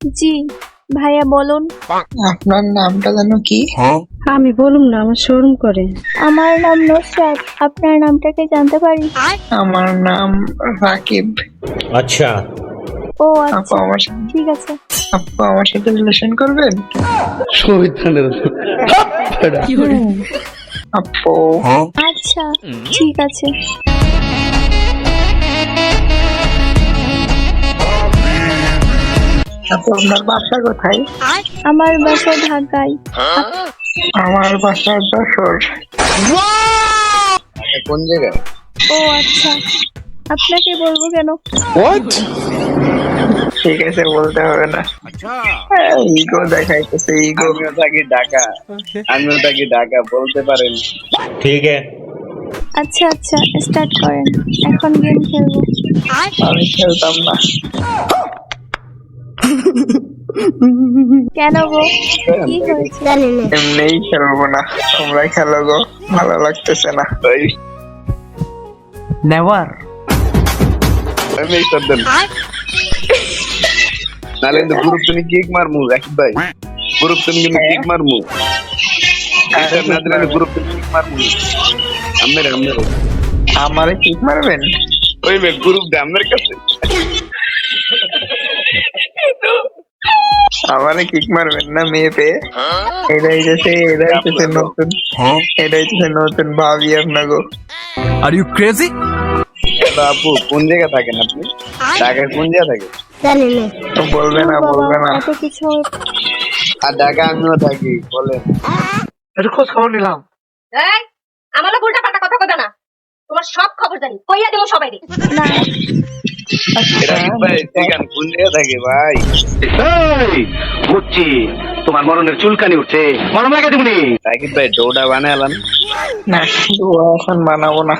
জি ভাইয়া বলুন। আপনার নামটা যেন কি? হ্যাঁ। আমি বলুন না আমার শোরুম করে। আমার নাম নুসরাত আপনার নামটা কে জানতে পারি? আমার নাম রাকিব। আচ্ছা। ও আচ্ছা। আপু আচ্ছা আমার সাথে ঠিক আছে। আপু আমার সাথে রিলেশন করবেন? আপু। হ্যাঁ। আচ্ছা ঠিক আছে। আপু আপনার বাসা কোথায়? আমার বাসা ঢাকায়। হ্যাঁ? আমার বাসা যশোর। কোন জায়গায় ও আচ্ছা। আপনাকে বলব কেন? ঠিক আছে বলতে হবে না। আচ্ছা। ইগো দেখাইতেছে ইগো আমিও থাকি ঢাকা। আমিও থাকি ঢাকা বলতে পারেন। ঠিক আছে। আচ্ছা আচ্ছা স্টার্ট করেন। এখন গেম খেলব। আমি খেলতাম না। কেন গো? কি হয়েছে? এমনিই খেলব না। তোমরা খেলো গো। ভালো লাগতেছে না। ওই আমি নালে গ্রুপ তুমি কিক মারমু রাকিব ভাই। গ্রুপ তুমি কিন্তু কিক মারমু। এইসব গ্রুপ তুমি কিক মারমু। আমের আমের আমারে কিক মারবেন? ওই মে গ্রুপ দে আমের কাছে। আমারে কিক মারবেন না মেয়ে পেয়ে এটা হইতেছে এটা হইতেছে নতুন। এটা হইতেছে নতুন ভাবি Are you crazy? তো আপু কোন জায়গায় থাকেন আপনি? ঢাকায় কোন জায়গায় থাকেন? তো বলবে না বলবে না। এত কিছু আর ঢাকা আমিও থাকি বলেন। এটা খোঁজ খবর নিলাম। এই আমার উল্টা পাল্টা কথা কইবে না। তোমার সব খবর জানি। কইয়া দেবো সবাই না। এই বুঝছি। তোমার মরণের চুলকানি উঠছে। মরণ লাগে তুমি রাকিব ভাই ডোডা বানালাম না এখন বানাবো না।